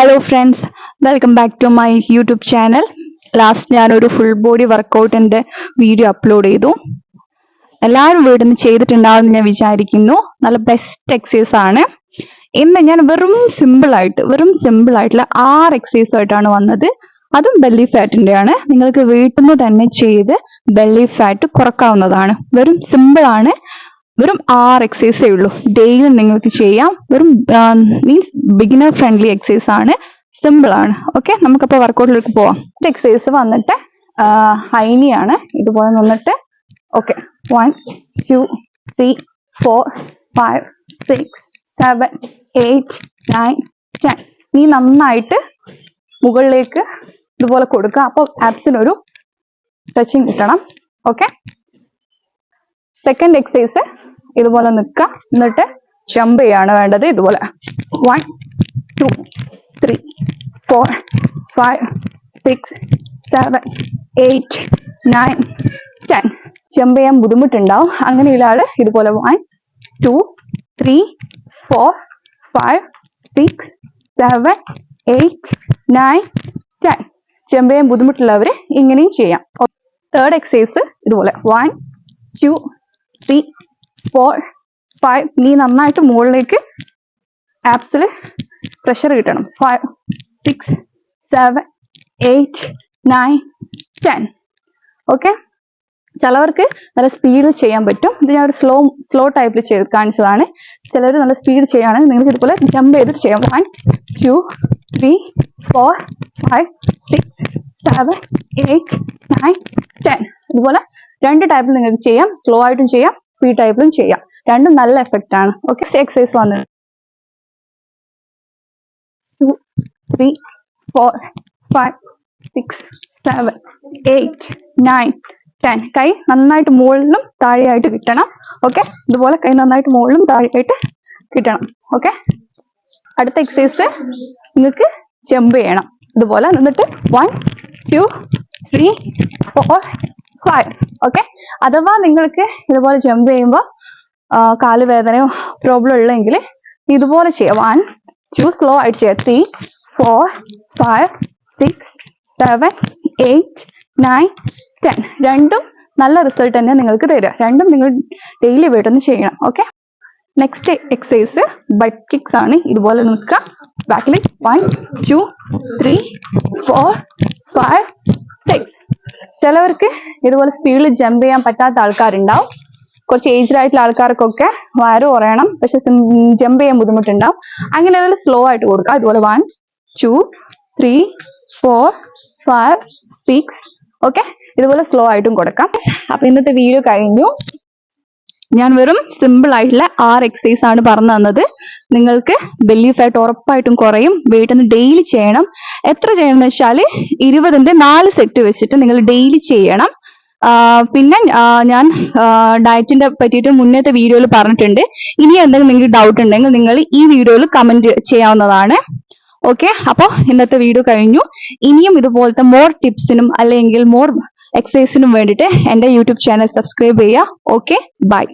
Hello friends welcome back to my YouTube channel last ഞാനൊരു full body വർക്കൗട്ടിന്റെ video upload ചെയ്തു. എല്ലാവരും വീട്ടിൽ ചെയ്തിട്ടുണ്ടാവുമെന്ന് ഞാൻ വിചാരിക്കുന്നു. നല്ല ബെസ്റ്റ് എക്സസൈസ് ആണ്. ഇന്ന് ഞാൻ വെറും സിമ്പിൾ ആയിട്ട് വെറും സിമ്പിൾ ആയിട്ടുള്ള ആറ് എക്സസൈസ് ആയിട്ടാണ് വന്നത്. അതും ബെല്ലി ഫാറ്റിന്റെ ആണ്. നിങ്ങൾക്ക് വീട്ടിൽ നിന്ന് തന്നെ ചെയ്ത് ബെല്ലി ഫാറ്റ് കുറക്കാവുന്നതാണ്. വെറും സിമ്പിൾ ആണ്. വെറും ആറ് എക്സസൈസേ ഉള്ളൂ. ഡെയിലി നിങ്ങൾക്ക് ചെയ്യാം. വെറും മീൻസ് ബിഗിനർ ഫ്രണ്ട്ലി എക്സസൈസ് ആണ്. സിമ്പിൾ ആണ്. ഓക്കെ നമുക്കപ്പോൾ വർക്കൗട്ടിലേക്ക് പോവാം. ഇത് എക്സസൈസ് വന്നിട്ട് ഹൈനി ആണ് ഇതുപോലെ നിന്നിട്ട് okay one two three four five six seven eight nine ten knee നന്നായിട്ട് മുകളിലേക്ക് ഇതുപോലെ കൊടുക്കുക അപ്പോൾ ആപ്സിനൊരു ടച്ചിങ് കിട്ടണം. ഓക്കെ സെക്കൻഡ് എക്സസൈസ് ഇതുപോലെ നിൽക്കുക എന്നിട്ട് ജമ്പ് ചെയ്യാണ് വേണ്ടത് ഇതുപോലെ. One two three four five six seven eight nine ten jump ചെയ്യാൻ ബുദ്ധിമുട്ടുണ്ടാവും. അങ്ങനെയുള്ള ആൾ ഇതുപോലെ one two three four five six seven eight nine ten jump ചെയ്യാൻ ബുദ്ധിമുട്ടുള്ളവർ ഇങ്ങനെയും ചെയ്യാം. തേർഡ് എക്സസൈസ് ഇതുപോലെ. One two three four five knee നന്നായിട്ട് മുകളിലേക്ക് ആപ്സിൽ പ്രഷർ കിട്ടണം. Five six seven eight nine ten. Okay? ചിലവർക്ക് നല്ല സ്പീഡിൽ ചെയ്യാൻ പറ്റും. ഇത് ഞാൻ ഒരു സ്ലോ സ്ലോ ടൈപ്പിൽ ചെയ്ത് കാണിച്ചതാണ്. ചിലർ നല്ല സ്പീഡ് ചെയ്യുകയാണെങ്കിൽ നിങ്ങൾക്ക് ഇതുപോലെ ജമ്പ് ചെയ്തിട്ട് ചെയ്യാം. One two three four five six seven eight nine ten ഇതുപോലെ രണ്ട് ടൈപ്പിൽ നിങ്ങൾക്ക് ചെയ്യാം. സ്ലോ ആയിട്ടും ചെയ്യാം. സ്പീഡ് ടൈപ്പിലും ചെയ്യാം. രണ്ടും നല്ല എഫക്റ്റ് ആണ്. ഓക്കെ എക്സസൈസ് വന്നത് two three four five six seven eight nine ten കൈ നന്നായിട്ട് മുകളിലും താഴെയായിട്ട് കിട്ടണം. ഓക്കെ ഇതുപോലെ കൈ നന്നായിട്ട് മുകളിലും താഴെയായിട്ട് കിട്ടണം. ഓക്കെ അടുത്ത എക്സസൈസ് നിങ്ങൾക്ക് ജമ്പ് ചെയ്യണം. ഇതുപോലെ നിന്നിട്ട് one two three four five okay അഥവാ നിങ്ങൾക്ക് ഇതുപോലെ ജമ്പ് ചെയ്യുമ്പോൾ കാൽ വേദനയോ പ്രോബ്ലം ഉള്ളെങ്കിൽ ഇതുപോലെ ചെയ്യാം. വൺ ടു സ്ലോ ആയിട്ട് ചെയ്യാം. Three four five six seven eight nine ten രണ്ടും നല്ല റിസൾട്ട് തന്നെ നിങ്ങൾക്ക് തരിക. രണ്ടും നിങ്ങൾ ഡെയിലി വീട്ടിൽ ചെയ്യണം. Okay next exercise butt kicks ആണ്. ഇതുപോലെ നിൽക്കുക. ബാക്കിൽ one two three four five six ചിലവർക്ക് ഇതുപോലെ സ്പീഡിൽ ജമ്പ് ചെയ്യാൻ പറ്റാത്ത ആൾക്കാരുണ്ടാവും. കുറച്ച് ഏജ്ഡ് ആയിട്ടുള്ള ആൾക്കാർക്കൊക്കെ വയറ് കുറയണം. പക്ഷെ ജമ്പ് ചെയ്യാൻ ബുദ്ധിമുട്ടുണ്ടാവും. അങ്ങനെ അങ്ങനെയുള്ള സ്ലോ ആയിട്ട് കൊടുക്കുക അതുപോലെ one two three four five six okay ഇതുപോലെ സ്ലോ ആയിട്ടും കൊടുക്കാം. അപ്പൊ ഇന്നത്തെ വീഡിയോ കഴിഞ്ഞു. ഞാൻ വെറും സിമ്പിൾ ആയിട്ടുള്ള ആറ് എക്സസൈസ് ആണ് പറഞ്ഞു തന്നത്. നിങ്ങൾക്ക് ബെല്ലി ഫാറ്റ് ഉറപ്പായിട്ടും കുറയും. വീട്ടിൽ നിന്ന് ഡെയിലി ചെയ്യണം. എത്ര ചെയ്യണം എന്ന് വെച്ചാൽ ഇരുപതിന്റെ നാല് സെറ്റ് വെച്ചിട്ട് നിങ്ങൾ ഡെയിലി ചെയ്യണം. പിന്നെ ഞാൻ ഡയറ്റിന്റെ പറ്റിയിട്ട് മുന്നത്തെ വീഡിയോയിൽ പറഞ്ഞിട്ടുണ്ട്. ഇനി എന്തെങ്കിലും നിങ്ങൾക്ക് ഡൗട്ട് ഉണ്ടെങ്കിൽ നിങ്ങൾ ഈ വീഡിയോയിൽ കമന്റ് ചെയ്യാവുന്നതാണ്. ഓക്കെ അപ്പോൾ ഇന്നത്തെ വീഡിയോ കഴിഞ്ഞു. ഇനിയും ഇതുപോലത്തെ മോർ ടിപ്സിനും അല്ലെങ്കിൽ മോർ എക്സസൈസിനും വേണ്ടിയിട്ട് എന്റെ യൂട്യൂബ് ചാനൽ സബ്സ്ക്രൈബ് ചെയ്യുക. Okay bye